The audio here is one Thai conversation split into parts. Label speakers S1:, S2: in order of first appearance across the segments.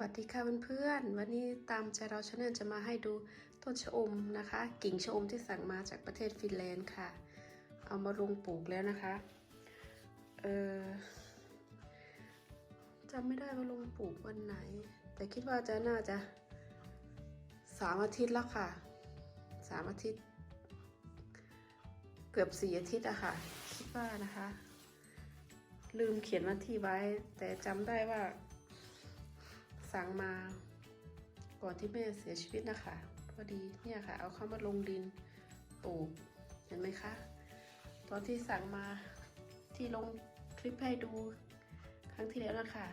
S1: วัสดีค่ะเพื่อนๆ วันนี้ตามใจเราชาแนลจะมาให้ดูต้นชะอมนะคะ กิ่งชะอมที่สั่งมาจากประเทศฟินแลนด์ค่ะ เอามาลงปลูกแล้วนะคะเออจำไม่ได้ว่าลงปลูกวันไหน แต่คิดว่าจะน่าจะสามอาทิตย์แล้วค่ะสามอาทิตย์ เกือบสี่อาทิตย์อะค่ะ คิดว่านะคะ ลืมเขียนวันที่ไว้ แต่จำได้ว่า สั่งมา ก่อนที่แม่เสียชีวิตนะคะ พอดีเนี่ยค่ะ เอาเข้ามาลงดินปลูกเห็นไหมคะ ตอนที่สั่งมาที่ลงคลิปให้ดูครั้งที่แล้วนะคะ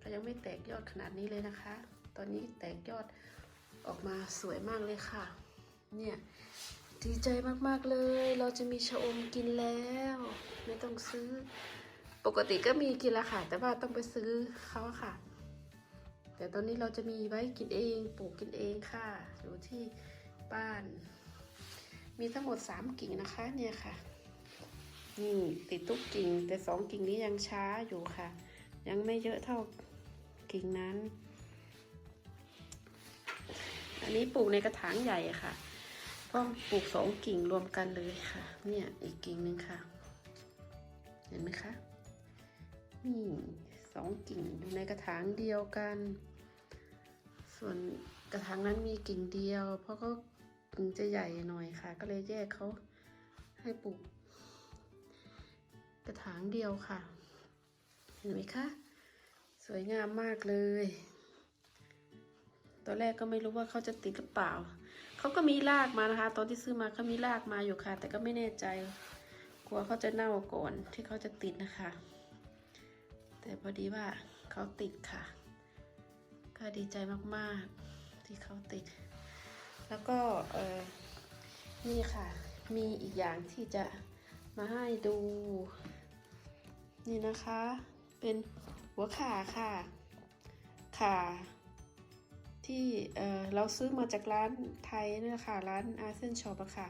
S1: ก็ยังไม่แตกยอดขนาดนี้เลยนะคะ ตอนนี้แตกยอดออกมาสวยมากเลยค่ะ เนี่ยดีใจมากๆเลย เราจะมีชะอมกินแล้ว ไม่ต้องซื้อ ปกติก็มีกินละค่ะ แต่ว่าต้องไปซื้อเขาค่ะ แต่ตอนนี้เราจะมีไว้กินเองปลูกกินเองค่ะ อยู่ที่บ้าน มีทั้งหมดสามกิ่งนะคะเนี่ยค่ะนี่ติดทุกกิ่ง แต่สองกิ่งนี้ยังช้าอยู่ค่ะ ยังไม่เยอะเท่ากิ่งนั้น อันนี้ปลูกในกระถางใหญ่ค่ะก็ปลูกสองกิ่งรวมกันเลยค่ะ เนี่ยอีกกิ่งหนึ่งค่ะ เห็นไหมคะนี่สองกิ่งอยู่ในกระถางเดียวกัน ส่วนกระถางนั้นมีกิ่งเดียว เพราะก็กิ่งจะใหญ่หน่อยค่ะ ก็เลยแยกเขาให้ปลูก กระถางเดียวค่ะ เห็นไหมคะ สวยงามมากเลย ตอนแรกก็ไม่รู้ว่าเขาจะติดหรือเปล่า เขาก็มีรากมานะคะ ตอนที่ซื้อมาเขามีรากมาอยู่ค่ะ แต่ก็ไม่แน่ใจ กลัวเขาจะเน่าก่อนที่เขาจะติดนะคะ แต่พอดีว่าเขาติดค่ะ ก็ดีใจมากๆที่เขาติด แล้วก็เออนี่ค่ะ มีอีกอย่างที่จะมาให้ดู นี่นะคะ เป็นหัวขาค่ะขาที่เออเราซื้อมาจากร้านไทยนี่แหละค่ะร้านอาเซนช็อปอะค่ะ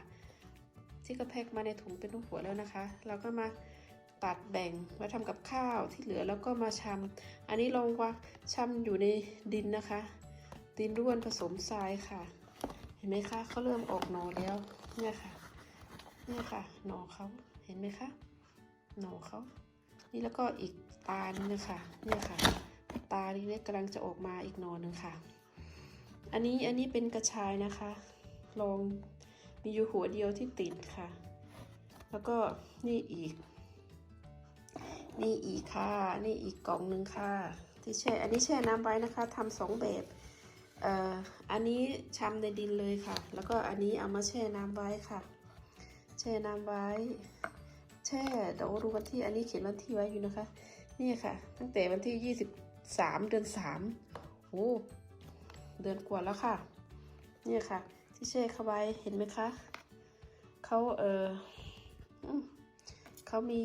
S1: ที่ก็แพ็คมาในถุงเป็นรูปหัวแล้วนะคะ เราก็มา ตัดแบ่งไว้ทำกับข้าวที่เหลือแล้วก็มาชำอันนี้ลงว่าชำอยู่ในดินนะคะ ดินร่วนผสมทรายค่ะ เห็นไหมคะเขาเริ่มออกหนอแล้วเนี่ยค่ะเนี่ยค่ะหนอเขาเห็นไหมคะหนอเขานี่แล้วก็อีกตานึงนะคะเนี่ยค่ะ ตานี้เนี่ยกำลังจะออกมาอีกหนอหนึ่งค่ะ อันนี้อันนี้เป็นกระชายนะคะ ลองมีอยู่หัวเดียวที่ติดค่ะ แล้วก็นี่อีก นี่อีกค่ะ นี่อีกกล่องหนึ่งค่ะ ที่แช่ อันนี้แช่น้ำไว้นะคะทำสองแบบเอ่ออันนี้ชำในดินเลยค่ะ แล้วก็อันนี้เอามาแช่น้ำไว้ค่ะ แช่น้ำไว้ แช่เดี๋ยวดูวันที่อันนี้เขียนวันที่ไว้อยู่นะคะ นี่ค่ะ ตั้งแต่วันที่ยี่สิบสามเดือนสามโอ้เดือนกว่าแล้วค่ะ เนี่ยค่ะ ที่แช่เข้าไว้เห็นไหมคะเขาเออเขามี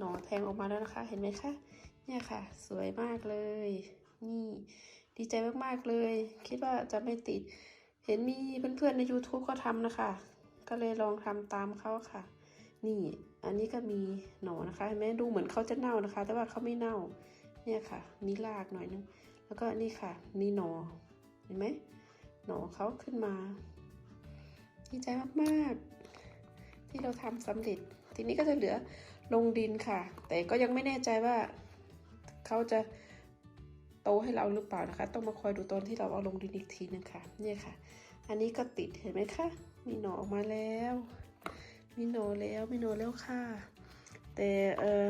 S1: หนอแทงออกมาแล้วนะคะ เห็นไหมคะ เนี่ยค่ะ สวยมากเลย นี่ ดีใจมากๆเลย คิดว่าจะไม่ติด เห็นมีเพื่อนๆใน YouTube เขาทำนะคะ ก็เลยลองทำตามเขาค่ะ นี่ อันนี้ก็มีหนอนะคะเห็นไหมดูเหมือนเขาจะเน่านะคะ แต่ว่าเขาไม่เน่า เนี่ยค่ะ มีรากหน่อยนึง แล้วก็นี่ค่ะ มีหนอ เห็นไหม หนอเขาขึ้นมา ดีใจมากๆ ที่เราทำสำเร็จ ทีนี้ก็จะเหลือ ลงดินค่ะ แต่ก็ยังไม่แน่ใจว่าเขาจะโตให้เราหรือเปล่านะคะ ต้องมาคอยดูตอนที่เราเอาลงดินอีกทีนึงค่ะเนี่ยค่ะ อันนี้ก็ติดเห็นไหมคะมีหนอออกมาแล้ว มีหนอแล้วมีหนอแล้วค่ะ แต่เออ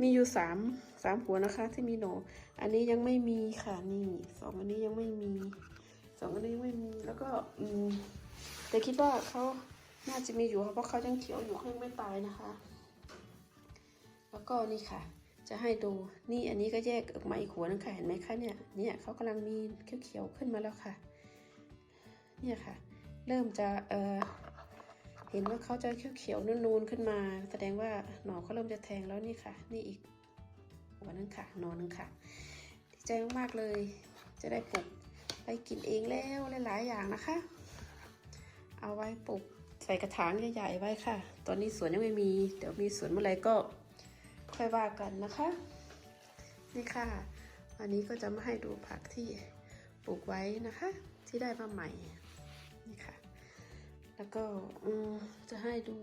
S1: มีอยู่สามสามหัวนะคะ ที่มีหนออันนี้ยังไม่มีค่ะนี่สองอันนี้ยังไม่มีสองอันนี้ยังไม่มีแล้วก็อืมแต่คิดว่าเขา น่าจะมีอยู่ค่ะเพราะเขายังเขียวอยู่เขายังไม่ตายนะคะ แล้วก็นี่ค่ะ จะให้ดูนี่อันนี้ก็แยกออกมาอีกหัวนึงค่ะเห็นไหมคะเนี่ยเนี่ยเขากำลังมีเขียวๆขึ้นมาแล้วค่ะ เนี่ยค่ะ เริ่มจะเออเห็นว่าเขาจะเขียวๆนูนๆขึ้นมา แสดงว่าหน่อเขาเริ่มจะแทงแล้วนี่ค่ะ นี่อีกหัวนึงค่ะหนอนึงค่ะดีใจมากๆเลย จะได้ปลูกไปกินเองแล้วหลายๆอย่างนะคะ เอาไว้ปลูก ใส่กระถางใหญ่ๆไว้ค่ะ ตอนนี้สวนยังไม่มี เดี๋ยวมีสวนเมื่อไหรก็ค่อยว่ากันนะคะ นี่ค่ะวันนี้ก็จะมาให้ดูผักที่ปลูกไว้นะคะ ที่ได้มาใหม่นี่ค่ะ แล้วก็จะให้ดู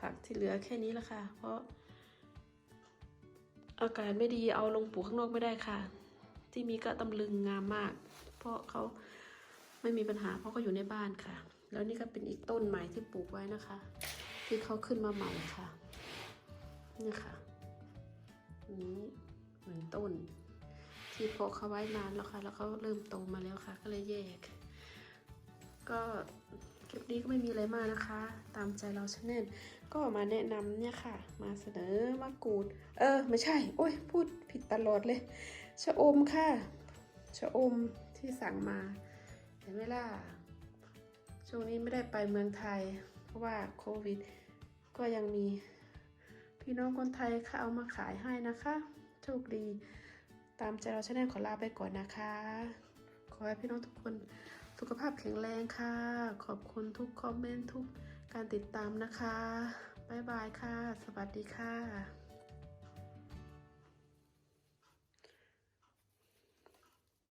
S1: ผักที่เหลือแค่นี้ละค่ะ เพราะ อากาศไม่ดีเอาลงปลูกข้างนอกไม่ได้ค่ะ ที่มีก็ตำลึงงามมาก เพราะเขาไม่มีปัญหาเพราะเขาอยู่ในบ้านค่ะ แล้วนี่ก็เป็นอีกต้นใหม่ที่ปลูกไว้นะคะ ที่เขาขึ้นมาใหม่ค่ะนี่ค่ะนี้เหมือนต้น ที่เพาะเขาไว้นานแล้วค่ะ แล้วเขาเริ่มโตมาแล้วค่ะ ก็เลยแยก ก็คลิปนี้ก็ไม่มีอะไรมากนะคะ ตามใจเราชแนลก็มาแนะนำเนี่ยค่ะ มาเสนอมะกรูด เออ ไม่ใช่ โอ้ย พูดผิดตลอดเลย ชะอมค่ะ ชะอมที่สั่งมา เห็นไหมล่ะ ช่วงนี้ไม่ได้ไปเมืองไทย เพราะว่าโควิด ก็ยังมี พี่น้องคนไทยเขาเอามาขายให้นะคะโชคดี ตามใจเราชแนลขอลาไปก่อนนะคะ ขอให้พี่น้องทุกคนสุขภาพแข็งแรงค่ะ ขอบคุณทุกคอมเมนต์ทุกการติดตามนะคะ บ๊ายบายค่ะ สวัสดีค่ะ